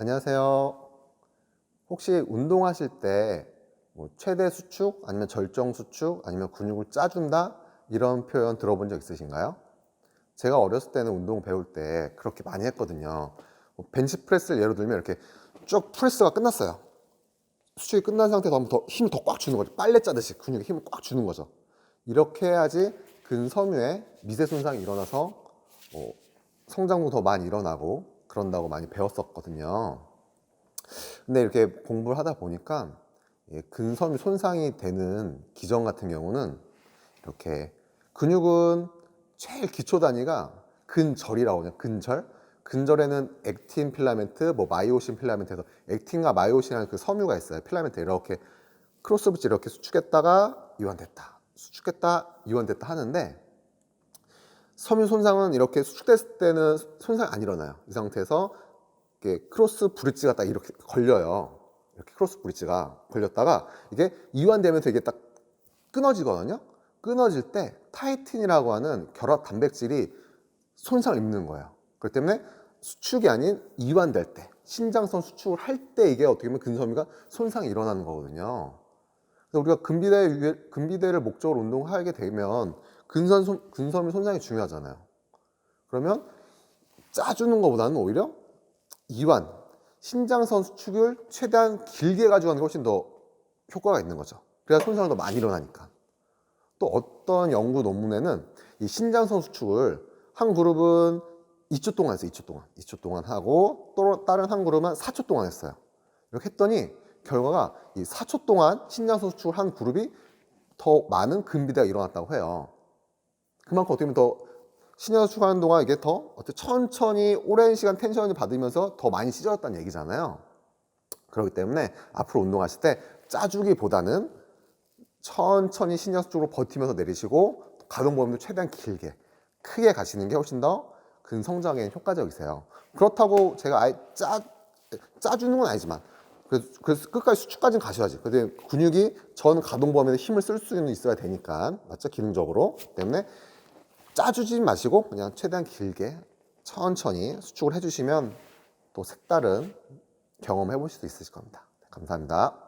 안녕하세요. 혹시 운동하실 때뭐 최대 수축, 아니면 절정 수축, 아니면 근육을 짜준다 이런 표현 들어본 적 있으신가요? 제가 어렸을 때는 운동 배울 때 그렇게 많이 했거든요. 뭐 벤치프레스를 예로 들면 이렇게 쭉 프레스가 끝났어요. 수축이 끝난 상태에서 한번 더 힘을 더 꽉 주는 거죠. 빨래 짜듯이 근육에 힘을 꽉 주는 거죠. 이렇게 해야지 근섬유에 미세 손상이 일어나서 뭐 성장도 더 많이 일어나고 그런다고 많이 배웠었거든요. 근데 이렇게 공부를 하다 보니까 예, 근섬유 손상이 되는 기전 같은 경우는 이렇게 근육은 제일 기초 단위가 근절이라고 하죠. 근절. 근절에는 액틴 필라멘트, 뭐 마이오신 필라멘트에서 액틴과 마이오신이라는 그 섬유가 있어요. 필라멘트 이렇게 크로스 브릿지 이렇게 수축했다가 이완됐다. 수축했다, 이완됐다 하는데 섬유 손상은 이렇게 수축됐을 때는 손상이 안 일어나요. 이 상태에서 이렇게 크로스 브릿지가 딱 이렇게 걸려요. 이렇게 크로스 브릿지가 걸렸다가 이게 이완되면서 이게 딱 끊어지거든요. 끊어질 때 타이틴이라고 하는 결합 단백질이 손상을 입는 거예요. 그렇기 때문에 수축이 아닌 이완될 때, 신장성 수축을 할 때 이게 어떻게 보면 근섬유가 손상이 일어나는 거거든요. 그래서 우리가 근비대, 근비대를 목적으로 운동하게 되면 근선, 손- 근섬유 손상이 중요하잖아요. 그러면 짜주는 것보다는 오히려 이완, 신장선 수축을 최대한 길게 가져가는 게 훨씬 더 효과가 있는 거죠. 그래야 손상이 더 많이 일어나니까. 또 어떤 연구 논문에는 이 신장선 수축을 한 그룹은 2초 동안 했어요. 2초 동안. 2초 동안 하고 또 다른 한 그룹은 4초 동안 했어요. 이렇게 했더니 결과가 이 4초 동안 신장선 수축을 한 그룹이 더 많은 근비대가 일어났다고 해요. 그만큼 어떻게 보면 더 신장 수축하는 동안 이게 더 천천히 오랜 시간 텐션을 받으면서 더 많이 찢어졌다는 얘기잖아요. 그렇기 때문에 앞으로 운동하실 때 짜주기보다는 천천히 신장 수축으로 버티면서 내리시고 가동 범위도 최대한 길게 크게 가시는 게 훨씬 더 근성장에 효과적이세요. 그렇다고 제가 아예 짜 짜주는 건 아니지만 그래서, 그래서 끝까지 수축까지는 가셔야지. 근데 근육이 전 가동 범위에 힘을 쓸 수는 있어야 되니까 맞죠? 기능적으로 때문에 짜주지 마시고 그냥 최대한 길게 천천히 수축을 해주시면 또 색다른 경험 해보실 수 있으실 겁니다. 감사합니다.